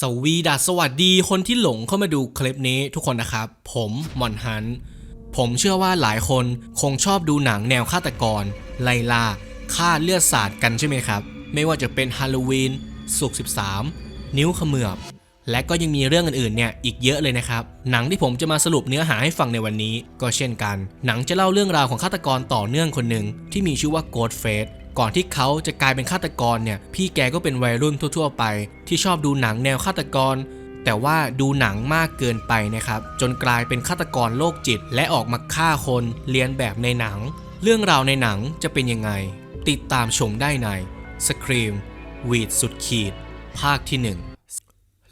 สวีดัสสวัสดีคนที่หลงเข้ามาดูคลิปนี้ทุกคนนะครับ ผมมอนฮัน ผมเชื่อว่าหลายคนคงชอบดูหนังแนวฆาตกร ไล่ล่าฆ่าเลือดสาดกันใช่ไหมครับ ไม่ว่าจะเป็นฮาโลวีนสุก13 นิ้วขมือบ และก็ยังมีเรื่องอื่นๆเนี่ยอีกเยอะเลยนะครับ หนังที่ผมจะมาสรุปเนื้อหาให้ฟังในวันนี้ ก็เช่นกัน หนังจะเล่าเรื่องราวของฆาตกรต่อเนื่องคนหนึ่งที่มีชื่อว่าโกดเฟส ก่อนที่เขาจะกลายเป็นฆาตกรเนี่ย พี่แกก็เป็นวัยรุ่นทั่ว ๆ ไป ที่ชอบดูหนังแนวฆาตกร แต่ว่าดูหนังมากเกินไปนะครับ จนกลายเป็นฆาตกรโรคจิต และออกมาฆ่าคนเลียนแบบในหนัง เรื่องราวในหนังจะเป็นยังไง ติดตามชมได้ใน Scream วีดสุดขีด ภาคที่หนึ่ง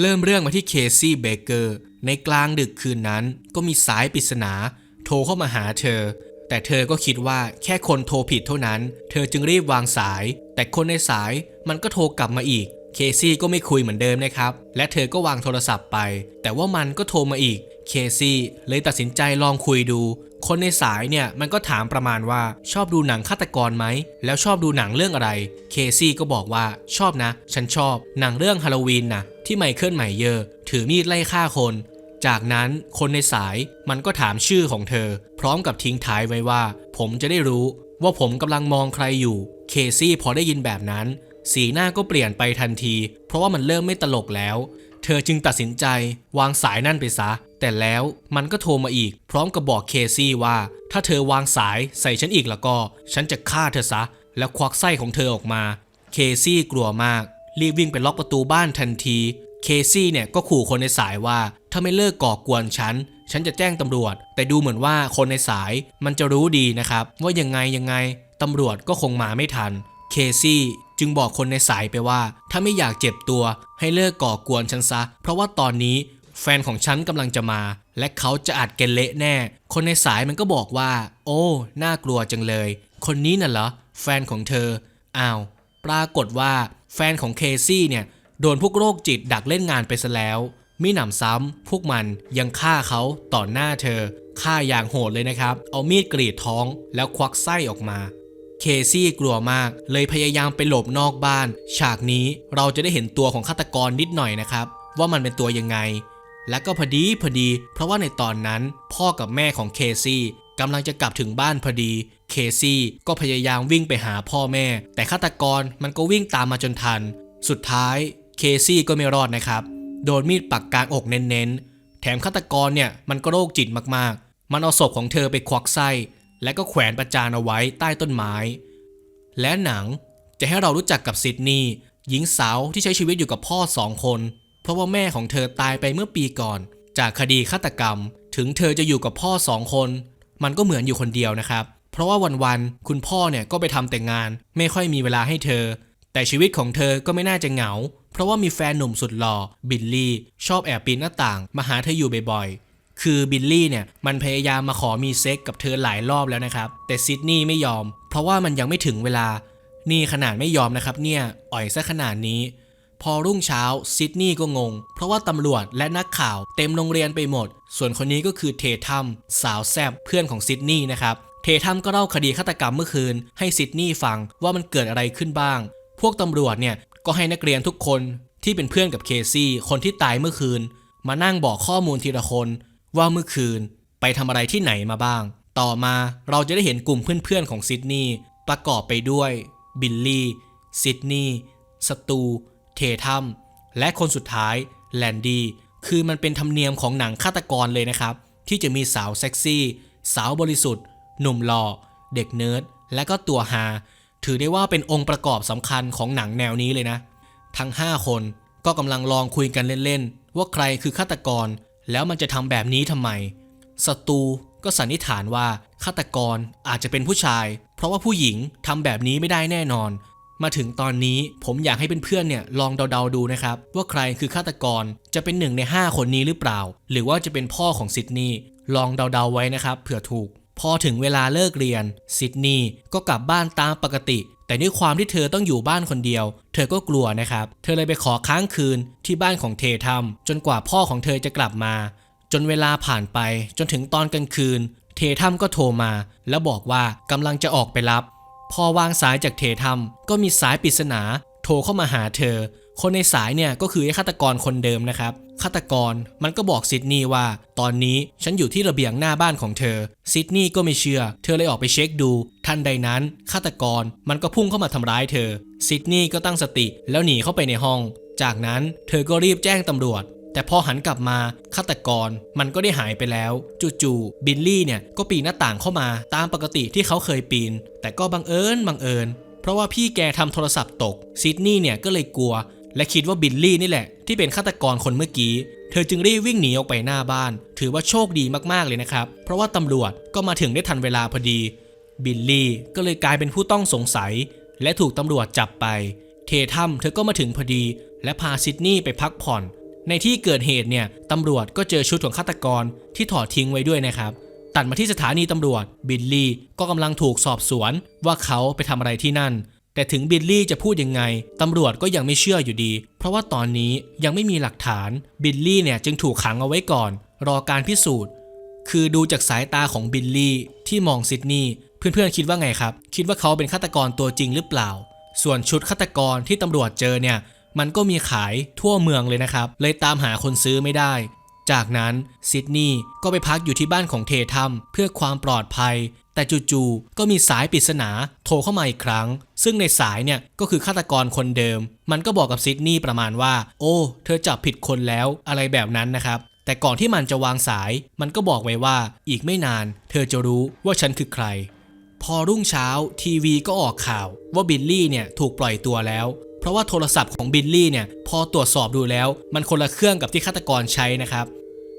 เริ่มเรื่องมาที่เคซี่เบเกอร์ในกลางดึกคืนนั้นก็มีสายปริศนา โทรเข้ามาหาเธอ แต่เธอก็คิดว่าแค่คนโทรผิดเท่านั้น เธอจึงรีบวางสาย แต่คนในสายมันก็โทรกลับมาอีก เคซี่ก็ไม่คุยเหมือนเดิมนะครับ และเธอก็วางโทรศัพท์ไป แต่ว่ามันก็โทรมาอีก เคซี่เลยตัดสินใจลองคุยดู คนในสายเนี่ยมันก็ถามประมาณว่าชอบดูหนังฆาตกรไหม แล้วชอบดูหนังเรื่องอะไร เคซี่ก็บอกว่าชอบนะ ฉันชอบ หนังเรื่องฮาโลวีนนะที่ไมเคิลไมเยอร์ถือมีดไล่ฆ่าคน จากนั้นคนในสายมันก็ถามชื่อของเธอ พร้อมกับทิ้งท้ายไว้ว่า ผมจะได้รู้ว่าผมกำลังมองใครอยู่ เคซี่พอได้ยินแบบนั้น สีหน้าก็เปลี่ยนไปทันที เพราะว่ามันเริ่มไม่ตลกแล้ว เธอจึงตัดสินใจวางสายนั่นไปซะ แต่แล้วมันก็โทรมาอีก พร้อมกับบอกเคซี่ว่า ถ้าเธอวางสายใส่ฉันอีกแล้วก็ ฉันจะฆ่าเธอซะ แล้วควักไส้ของเธอออกมา เคซี่กลัวมากรีบวิ่งไปล็อกประตูบ้านทันที เคซี่เนี่ยก็ขู่คนในสายว่าถ้าไม่เลิกก่อกวนฉัน ฉันจะแจ้งตำรวจ แต่ดูเหมือนว่าคนในสายมันจะรู้ดีนะครับ ว่ายังไงยังไงตำรวจก็คงมาไม่ทัน เคซี่จึงบอกคนในสายไปว่า ถ้าไม่อยากเจ็บตัวให้เลิกก่อกวนฉันซะ เพราะว่าตอนนี้แฟนของฉันกำลังจะมา และเขาจะอัดแกลเละแน่ คนในสายมันก็บอกว่า โอ้ น่ากลัวจังเลย คนนี้น่ะเหรอ แฟนของเธอ อ้าว ปรากฏว่าแฟนของเคซี่เนี่ย โดนพวกโรคจิตดักเล่นงานไปซะแล้วมิหนำซ้ำ พวกมันยังฆ่าเขาต่อหน้าเธอ ฆ่าอย่างโหดเลยนะครับ เอามีดกรีดท้องแล้วควักไส้ออกมา เคซี่กลัวมาก เลยพยายามไปหลบนอกบ้าน ฉากนี้เราจะได้เห็นตัวของฆาตกรนิดหน่อยนะครับ ว่ามันเป็นตัวยังไง และก็พอดีพอดี เพราะว่าในตอนนั้นพ่อกับแม่ของเคซี่กำลังจะกลับถึงบ้านพอดี เคซี่ก็พยายามวิ่งไปหาพ่อแม่ แต่ฆาตกรมันก็วิ่งตามมาจนทัน สุดท้าย เคซี่ก็ไม่รอดนะครับ โดนมีดปักกลางอกเน้นๆ แถมฆาตกรเนี่ยมันก็โรคจิตมากๆ มันเอาศพของเธอไปควักไส้ และก็แขวนประจานเอาไว้ใต้ต้นไม้ และหนังจะให้เรารู้จักกับซิดนีย์หญิงสาวที่ใช้ชีวิตอยู่กับพ่อสองคน เพราะว่าแม่ของเธอตายไปเมื่อปีก่อน จากคดีฆาตกรรม ถึงเธอจะอยู่กับพ่อสองคน มันก็เหมือนอยู่คนเดียวนะครับ เพราะว่าวันๆคุณพ่อเนี่ยก็ไปทำแต่งาน ไม่ค่อยมีเวลาให้เธอ แต่ชีวิตของเธอก็ไม่น่าจะเหงา เพราะว่ามีแฟนหนุ่มสุดหล่อบิลลี่ ชอบแอบปีนหน้าต่าง มาหาเธออยู่บ่อยๆ คือบิลลี่เนี่ยมันพยายามมาขอมีเซ็กกับเธอหลายรอบแล้วนะครับ แต่ซิดนีย์ไม่ยอม เพราะว่ามันยังไม่ถึงเวลา นี่ขนาดไม่ยอมนะครับเนี่ย อ่อยซะขนาดนี้ พอรุ่งเช้าซิดนีย์ก็งง เพราะว่าตำรวจและนักข่าวเต็มโรงเรียนไปหมด ส่วนคนนี้ก็คือเททัมสาวแซบเพื่อนของซิดนีย์นะครับ เททัมก็เล่าคดีฆาตกรรมเมื่อคืน ให้ซิดนีย์ฟังว่ามันเกิดอะไรขึ้นบ้าง พวกตำรวจเนี่ยก็ให้นักเรียนทุกคนที่เป็นเพื่อนกับเคซี่คนที่ตายเมื่อคืน มานั่งบอกข้อมูลทีละคนว่าเมื่อคืนไปทำอะไรที่ไหนมาบ้าง ต่อมาเราจะได้เห็นกลุ่มเพื่อนๆของซิดนีย์ประกอบไปด้วย บิลลี่ ซิดนีย์สตู เททัมและคนสุดท้ายแลนดี้คือมันเป็นธรรมเนียมของหนังฆาตกรเลยนะครับ ที่จะมีสาวเซ็กซี่ สาวบริสุทธิ์ หนุ่มหล่อ เด็กเนิร์ด และก็ตัวฮา ถือได้ว่าเป็นองค์ประกอบสำคัญของหนังแนวนี้เลยนะ ทั้ง 5 คนก็กำลังลองคุยกันเล่นๆ ว่าใครคือฆาตกร แล้วมันจะทำแบบนี้ทำไมศัตรูก็สันนิษฐานว่าฆาตกรอาจจะเป็นผู้ชาย เพราะว่าผู้หญิงทำแบบนี้ไม่ได้แน่นอน มาถึงตอนนี้ผมอยากให้เพื่อนๆเนี่ยลองเดาๆดูนะครับ ว่าใครคือฆาตกรจะเป็นหนึ่งใน 5 คนนี้หรือเปล่า หรือว่าจะเป็นพ่อของซิดนีย์ลองเดาๆไว้นะครับเผื่อถูก พอถึงเวลาเลิกเรียนซิดนีย์ก็กลับบ้านตามปกติ แต่ด้วยความที่เธอต้องอยู่บ้านคนเดียว เธอก็กลัวนะครับ เธอเลยไปขอค้างคืนที่บ้านของเททัมจนกว่าพ่อของเธอจะกลับมา จนเวลาผ่านไปจนถึงตอนกลางคืน เททัมก็โทรมา แล้วบอกว่ากำลังจะออกไปรับ พอวางสายจากเททัมก็มีสายปริศนา โทรเข้ามาหาเธอ คนในสายเนี่ยก็คือฆาตกรคนเดิมนะครับฆาตกรมันก็บอกซิดนีย์ว่า ตอนนี้ฉันอยู่ที่ระเบียงหน้าบ้านของเธอซิดนีย์ก็ไม่เชื่อ เธอเลยออกไปเช็คดูทันใดนั้นฆาตกรมันก็พุ่งเข้ามาทำร้ายเธอซิดนีย์ก็ตั้งสติแล้วหนีเข้าไปในห้อง จากนั้นเธอก็รีบแจ้งตำรวจ แต่พอหันกลับมาฆาตกรมันก็ได้หายไปแล้วจู่ๆบิลลี่เนี่ยก็ปีนหน้าต่างเข้ามาตามปกติที่เขาเคยปีน แต่ก็บังเอิญบังเอิญ เพราะว่าพี่แกทำโทรศัพท์ตกซิดนีย์เนี่ยก็เลยกลัว และคิดว่าบิลลี่นี่แหละ ที่เป็นฆาตกรคนเมื่อกี้ เธอจึงรีบวิ่งหนีออกไปหน้าบ้าน ถือว่าโชคดีมากๆเลยนะครับ เพราะว่าตำรวจก็มาถึงได้ทันเวลาพอดี บิลลี่ก็เลยกลายเป็นผู้ต้องสงสัย และถูกตำรวจจับไป เททัมเธอก็มาถึงพอดี และพาซิดนีย์ไปพักผ่อน ในที่เกิดเหตุเนี่ยตำรวจก็เจอชุดของฆาตกรที่ถอดทิ้งไว้ด้วยนะครับตัดมาที่สถานีตำรวจ บิลลี่ก็กำลังถูกสอบสวนว่าเขาไปทำอะไรที่นั่น แต่ถึงบิลลี่จะพูดยังไง ตำรวจก็ยังไม่เชื่ออยู่ดี เพราะว่าตอนนี้ยังไม่มีหลักฐาน บิลลี่เนี่ยจึงถูกขังเอาไว้ก่อน รอการพิสูจน์ คือดูจากสายตาของบิลลี่ที่มองซิดนีย์ เพื่อนๆคิดว่าไงครับ คิดว่าเขาเป็นฆาตกรตัวจริงหรือเปล่า ส่วนชุดฆาตกรที่ตำรวจเจอเนี่ย มันก็มีขายทั่วเมืองเลยนะครับ เลยตามหาคนซื้อไม่ได้ จากนั้นซิดนีย์ก็ไปพักอยู่ที่บ้านของเททัมเพื่อความปลอดภัย แต่จู่ๆก็มีสายปริศนาโทรเข้ามาอีกครั้ง ซึ่งในสายเนี่ยก็คือฆาตกรคนเดิม มันก็บอกกับซิดนีย์ประมาณว่า โอ้ เธอจับผิดคนแล้วอะไรแบบนั้นนะครับ แต่ก่อนที่มันจะวางสาย มันก็บอกไว้ว่าอีกไม่นาน เธอจะรู้ว่าฉันคือใคร พอรุ่งเช้า ทีวีก็ออกข่าว ว่าบิลลี่เนี่ยถูกปล่อยตัวแล้วเพราะว่าโทรศัพท์ของบิลลี่เนี่ยพอตรวจสอบดูแล้ว มันคนละเครื่องกับที่ฆาตกรใช้นะครับ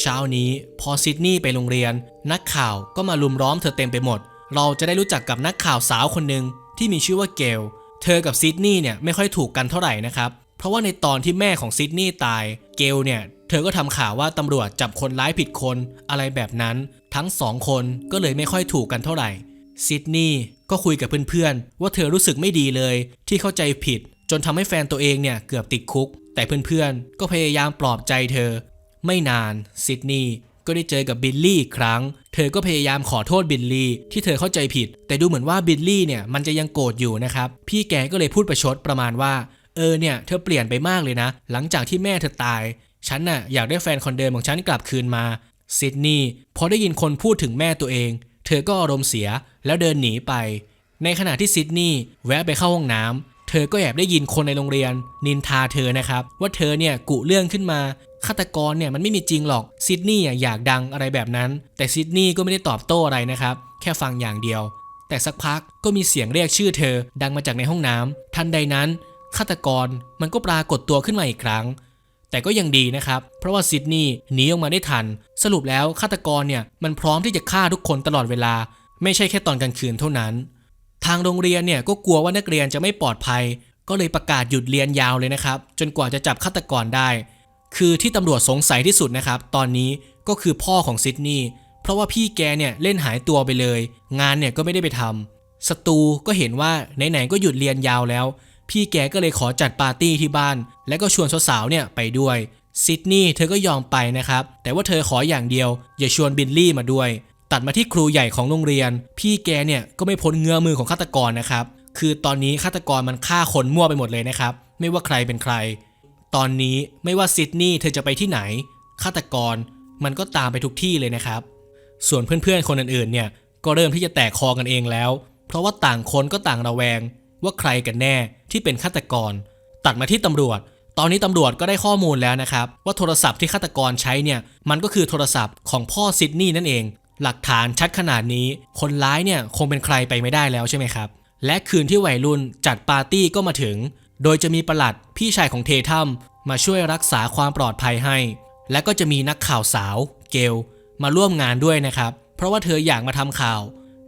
เช้านี้พอซิดนีย์ไปโรงเรียน นักข่าวก็มาลุมล้อมเธอเต็มไปหมด เราจะได้รู้จักกับนักข่าวสาวคนหนึ่งที่มีชื่อว่าเกล เธอกับซิดนีย์เนี่ยไม่ค่อยถูกกันเท่าไหร่นะครับ เพราะว่าในตอนที่แม่ของซิดนีย์ตาย เกลเนี่ย เธอก็ทำข่าวว่าตำรวจจับคนร้ายผิดคนอะไรแบบนั้น ทั้งสองคนก็เลยไม่ค่อยถูกกันเท่าไหร่ ซิดนีย์ก็คุยกับเพื่อนๆว่าเธอรู้สึกไม่ดีเลย ที่เข้าใจผิด จนทำให้แฟนตัวเองเนี่ยเกือบติดคุก แต่เพื่อนๆก็พยายามปลอบใจเธอ ไม่นานซิดนีย์ก็ได้เจอกับบิลลี่อีกครั้ง เธอก็พยายามขอโทษบิลลี่ที่เธอเข้าใจผิด แต่ดูเหมือนว่าบิลลี่เนี่ยมันจะยังโกรธอยู่นะครับ พี่แกก็เลยพูดประชดประมาณว่า เออเนี่ยเธอเปลี่ยนไปมากเลยนะ หลังจากที่แม่เธอตาย ฉันน่ะอยากได้แฟนคนเดิมของฉันกลับคืนมาซิดนีย์พอได้ยินคนพูดถึงแม่ตัวเอง เธอก็อารมณ์เสียแล้วเดินหนีไป ในขณะที่ซิดนีย์แวะไปเข้าห้องน้ำ เธอก็แอบได้ยินคนในโรงเรียน นินทาเธอนะครับ ว่าเธอเนี่ยกุเรื่องขึ้นมาฆาตกรเนี่ยมันไม่มีจริงหรอกซิดนีย์อยากดังอะไรแบบนั้น แต่ซิดนีย์ก็ไม่ได้ตอบโต้อะไรนะครับ แค่ฟังอย่างเดียว แต่สักพักก็มีเสียงเรียกชื่อเธอ ดังมาจากในห้องน้ำทันใดนั้นฆาตกรมันก็ปรากฏตัวขึ้นมาอีกครั้ง แต่ก็ยังดีนะครับ เพราะว่าซิดนีย์หนีออกมาได้ทัน สรุปแล้วฆาตกรเนี่ยมันพร้อมที่จะฆ่าทุกคนตลอดเวลา ไม่ใช่แค่ตอนกลางคืนเท่านั้น ทางโรงเรียนเนี่ยก็กลัวว่านักเรียนจะไม่ปลอดภัย ก็เลยประกาศหยุดเรียนยาวเลยนะครับ จนกว่าจะจับฆาตกรได้ คือที่ตำรวจสงสัยที่สุดนะครับ ตอนนี้ก็คือพ่อของซิดนีย์เพราะว่าพี่แกเนี่ยเล่นหายตัวไปเลย งานเนี่ยก็ไม่ได้ไปทำศัตรูก็เห็นว่าไหนๆก็หยุดเรียนยาวแล้ว พี่แกก็เลยขอจัดปาร์ตี้ที่บ้าน และก็ชวนสาวๆเนี่ยไปด้วยซิดนีย์เธอก็ยอมไปนะครับ แต่ว่าเธอขออย่างเดียว อย่าชวนบิลลี่มาด้วย ตัดมาที่ครูใหญ่ของโรงเรียน พี่แกเนี่ยก็ไม่พ้นเงื้อมือของฆาตกรนะครับ คือตอนนี้ฆาตกรมันฆ่าคนมั่วไปหมดเลยนะครับ ไม่ว่าใครเป็นใคร ตอนนี้ไม่ว่าซิดนีย์เธอจะไปที่ไหนฆาตกรมันก็ตามไปทุกที่เลยนะครับ ส่วนเพื่อนๆคนอื่นๆเนี่ยก็เริ่มที่จะแตกคอกันเองแล้ว เพราะว่าต่างคนก็ต่างระแวง ว่าใครกันแน่ที่เป็นฆาตกร ตัดมาที่ตำรวจ ตอนนี้ตำรวจก็ได้ข้อมูลแล้วนะครับ ว่าโทรศัพท์ที่ฆาตกรใช้เนี่ยมันก็คือโทรศัพท์ของพ่อซิดนีย์นั่นเอง หลักฐานชัดขนาดนี้ คนร้ายเนี่ยคงเป็นใครไปไม่ได้แล้วใช่ไหมครับ และคืนที่วัยรุ่นจัดปาร์ตี้ก็มาถึง โดยจะมีประหลัดพี่ชายของเททัมมาช่วยรักษาความปลอดภัยให้ และก็จะมีนักข่าวสาว เกล มาร่วมงานด้วยนะครับ เพราะว่าเธออยากมาทำข่าว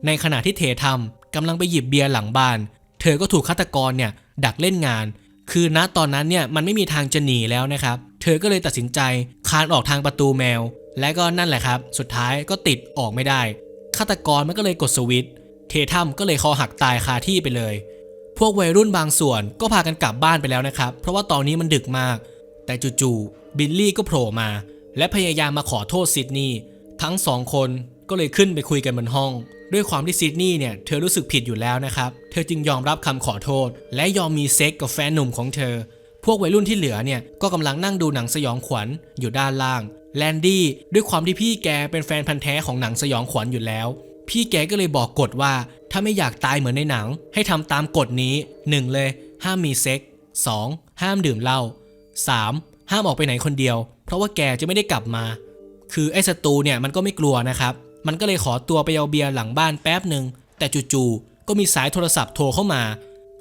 ในขณะที่เททัมกำลังไปหยิบเบียร์หลังบ้าน เธอก็ถูกฆาตกรเนี่ยดักเล่นงาน คือณตอนนั้นเนี่ยมันไม่มีทางจะหนีแล้วนะครับ เธอก็เลยตัดสินใจคานออกทางประตูแมว และก็นั่นแหละครับ สุดท้ายก็ติดออกไม่ได้ ฆาตกรมันก็เลยกดสวิตช์เททัมก็เลยคอหักตายคาที่ไปเลย พวกวัยรุ่นบางส่วนก็พากันกลับบ้านไปแล้วนะครับ เพราะว่าตอนนี้มันดึกมาก แต่จู่ๆบิลลี่ก็โผล่มา และพยายามมาขอโทษซิดนีย์ทั้งสองคนก็เลยขึ้นไปคุยกันบนห้อง ด้วยความที่ซิดนีย์เนี่ยเธอรู้สึกผิดอยู่แล้วนะครับ เธอจึงยอมรับคำขอโทษ และยอมมีเซ็กกับแฟนหนุ่มของเธอ พวกวัยรุ่นที่เหลือเนี่ยก็กำลังนั่งดูหนังสยองขวัญอยู่ด้านล่าง แลนดี้ด้วยความที่พี่แกเป็นแฟนพันธ์แท้ของหนังสยองขวัญอยู่แล้ว พี่แกก็เลยบอกกฎว่าถ้าไม่อยากตายเหมือนในหนัง ให้ทำตามกฎนี้ 1 เลย ห้ามมีเซ็ก 2. ห้ามดื่มเหล้า 3. ห้ามออกไปไหนคนเดียว เพราะว่าแกจะไม่ได้กลับมา คือไอ้ศัตรูเนี่ยมันก็ไม่กลัวนะครับ มันก็เลยขอตัวไปเอาเบียร์หลังบ้านแป๊บหนึ่งแต่จู่ๆก็มีสายโทรศัพท์โทรเข้ามา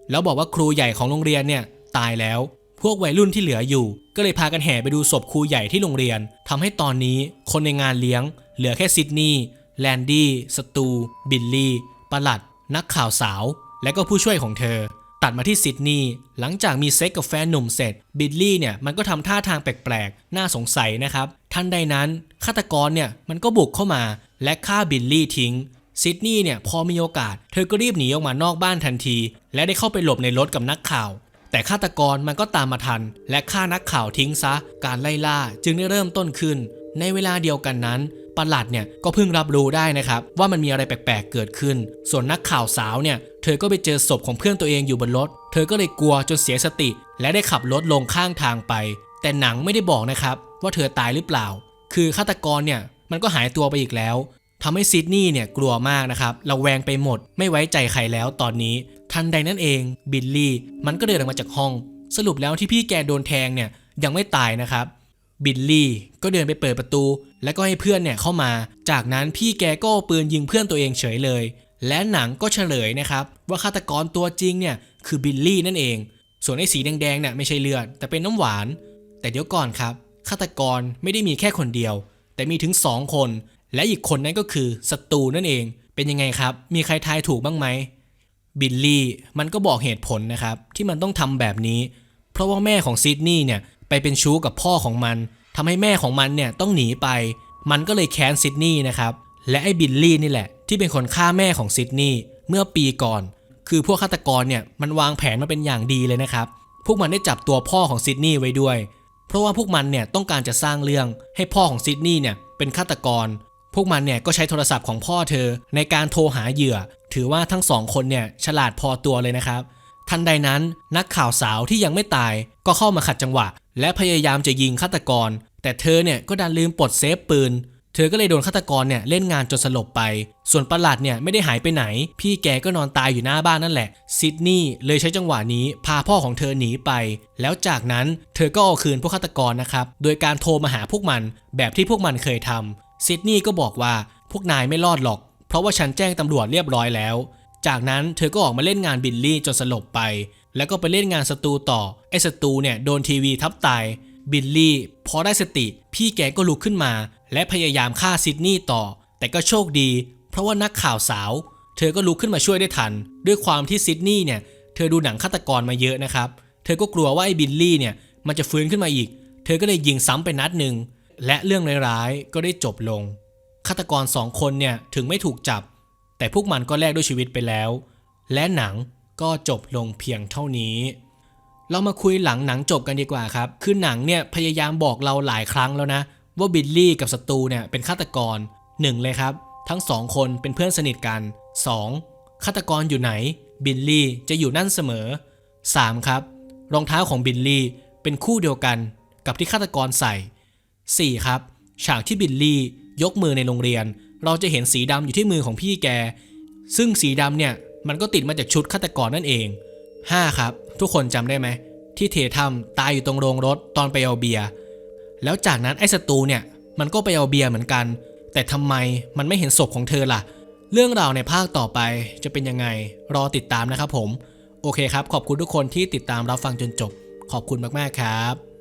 แล้วบอกว่าครูใหญ่ของโรงเรียนเนี่ยตายแล้ว พวกวัยรุ่นที่เหลืออยู่ ก็เลยพากันแห่ไปดูศพครูใหญ่ที่โรงเรียนทำให้ตอนนี้คนในงานเลี้ยง เหลือแค่ซิดนีย์แลนดี้สตู บิลลี่ประหลัด นักข่าวสาว และก็ผู้ช่วยของเธอ ตัดมาที่ซิดนีย์หลังจากมีเซ็กกับแฟนหนุ่มเสร็จ บิลลี่เนี่ยมันก็ทำท่าทางแปลกๆ น่าสงสัยนะครับ ทันใดนั้นฆาตกรเนี่ยมันก็บุกเข้ามาและฆ่าบิลลี่ทิ้งซิดนีย์เนี่ยพอมีโอกาส เธอก็รีบหนีออกมานอกบ้านทันที และได้เข้าไปหลบในรถกับนักข่าว แต่ฆาตกรมันก็ตามมาทัน และฆ่านักข่าวทิ้งซะ การไล่ล่าจึงได้เริ่มต้นขึ้น ในเวลาเดียวกันนั้นประหลัดเนี่ยก็เพิ่งรับรู้ได้นะครับว่ามันมีอะไรแปลกๆเกิดขึ้น ส่วนนักข่าวสาวเนี่ยเธอก็ไปเจอศพของเพื่อนตัวเองอยู่บนรถ เธอก็เลยกลัวจนเสียสติ และได้ขับรถลงข้างทางไป แต่หนังไม่ได้บอกนะครับว่าเธอตายหรือเปล่า คือฆาตกรเนี่ยมันก็หายตัวไปอีกแล้ว ทำให้ซิดนีย์เนี่ยกลัวมากนะครับระแวงไปหมดไม่ไว้ใจใครแล้วตอนนี้ทันใดนั้นเองบิลลี่มันก็เดินออกมาจากห้อง สรุปแล้วที่พี่แกโดนแทงเนี่ยยังไม่ตายนะครับบิลลี่ก็เดินไปเปิดประตู แล้วก็ให้เพื่อนเนี่ยเข้ามา จากนั้นพี่แกก็ปืนยิงเพื่อนตัวเองเฉยเลย และหนังก็เฉลยนะครับว่าฆาตกรตัวจริงเนี่ยคือบิลลี่นั่นเอง ส่วนไอ้สีแดงๆเนี่ยไม่ใช่เลือด แต่เป็นน้ำหวาน แต่เดี๋ยวก่อนครับฆาตกรไม่ได้มีแค่คนเดียว แต่มีถึง 2 คน และอีกคนนั้นก็คือศัตรูนั่นเอง เป็นยังไงครับ มีใครทายถูกบ้างไหมบิลลี่มันก็บอกเหตุผลนะครับ ที่มันต้องทำแบบนี้ เพราะว่าแม่ของซิดนีย์เนี่ยไปเป็นชู้กับพ่อของมันทำให้แม่ของมันเนี่ยต้องหนีไป มันก็เลยแค้นซิดนีย์นะครับและไอ้บิลลี่นี่แหละ ที่เป็นคนฆ่าแม่ของซิดนีย์เมื่อปีก่อน คือพวกฆาตกรเนี่ยมันวางแผนมาเป็นอย่างดีเลยนะครับ พวกมันได้จับตัวพ่อของซิดนีย์ไว้ด้วย เพราะว่าพวกมันเนี่ยต้องการจะสร้างเรื่องให้พ่อของซิดนีย์เนี่ยเป็นฆาตกร พวกมันเนี่ยก็ใช้โทรศัพท์ของพ่อเธอในการโทรหาเหยื่อ ถือว่าทั้งสองคนเนี่ยฉลาดพอตัวเลยนะครับ ทันใดนั้นนักข่าวสาวที่ยังไม่ตายก็เข้ามาขัดจังหวะ และพยายามจะยิงฆาตกร แต่เธอเนี่ยก็ดันลืมปลดเซฟปืน เธอก็เลยโดนฆาตกรเนี่ยเล่นงานจนสลบไป ส่วนประหลัดเนี่ยไม่ได้หายไปไหน พี่แกก็นอนตายอยู่หน้าบ้านนั่นแหละซิดนีย์เลยใช้จังหวะนี้พาพ่อของเธอหนีไป แล้วจากนั้นเธอก็เอาคืนพวกฆาตกรนะครับโดยการโทรมาหาพวกมันแบบที่พวกมันเคยทำ ซิดนีย์ก็บอกว่าพวกนายไม่รอดหรอก เพราะว่าฉันแจ้งตำรวจเรียบร้อยแล้ว จากนั้นเธอก็ออกมาเล่นงานบิลลี่จนสลบไป แล้วก็ไปเล่นงานสตูต่อ ไอ้สตูเนี่ยโดนทีวีทับตายบิลลี่พอได้สติ พี่แกก็ลุกขึ้นมา และพยายามฆ่าซิดนีย์ต่อ แต่ก็โชคดี เพราะว่านักข่าวสาว เธอก็ลุกขึ้นมาช่วยได้ทัน ด้วยความที่ซิดนีย์เนี่ยเธอดูหนังฆาตกรมาเยอะนะครับ เธอก็กลัวว่าไอ้บิลลี่เนี่ยมันจะฟื้นขึ้นมาอีก เธอก็เลยยิงซ้ำไปนัดหนึ่ง และเรื่องร้ายๆก็ได้จบลงฆาตกรสองคนเนี่ยถึงไม่ถูกจับ แต่พวกมันก็แลกด้วยชีวิตไปแล้ว และหนังก็จบลงเพียงเท่านี้ เรามาคุยหลังหนังจบกันดีกว่าครับ คือหนังเนี่ยพยายามบอกเราหลายครั้งแล้วนะ ว่าบิลลี่กับศัตรูเนี่ยเป็นฆาตกร 1 เลยครับ ทั้งสองคนเป็นเพื่อนสนิทกัน 2. ฆาตกรอยู่ไหน บิลลี่จะอยู่นั่นเสมอ 3. ครับ รองเท้าของบิลลี่เป็นคู่เดียวกันกับที่ฆาตกรใส่ 4. ครับ ฉากที่บิลลี่ยกมือในโรงเรียน เราจะเห็นสีดำอยู่ที่มือของพี่แก ซึ่งสีดำเนี่ยมันก็ติดมาจากชุดฆาตกรนั่นเอง 5. ครับ ทุกคนจำได้ไหม ที่เททำตายอยู่ตรงโรงรถตอนไปเอาเบียร์แล้วจากนั้นไอ้ศัตรูเนี่ยมันก็ไปเอาเบียร์เหมือนกัน แต่ทำไมมันไม่เห็นศพของเธอล่ะ เรื่องราวในภาคต่อไปจะเป็นยังไงรอติดตามนะครับผม โอเคครับ ขอบคุณทุกคนที่ติดตามรับฟังจนจบ ขอบคุณมากๆครับ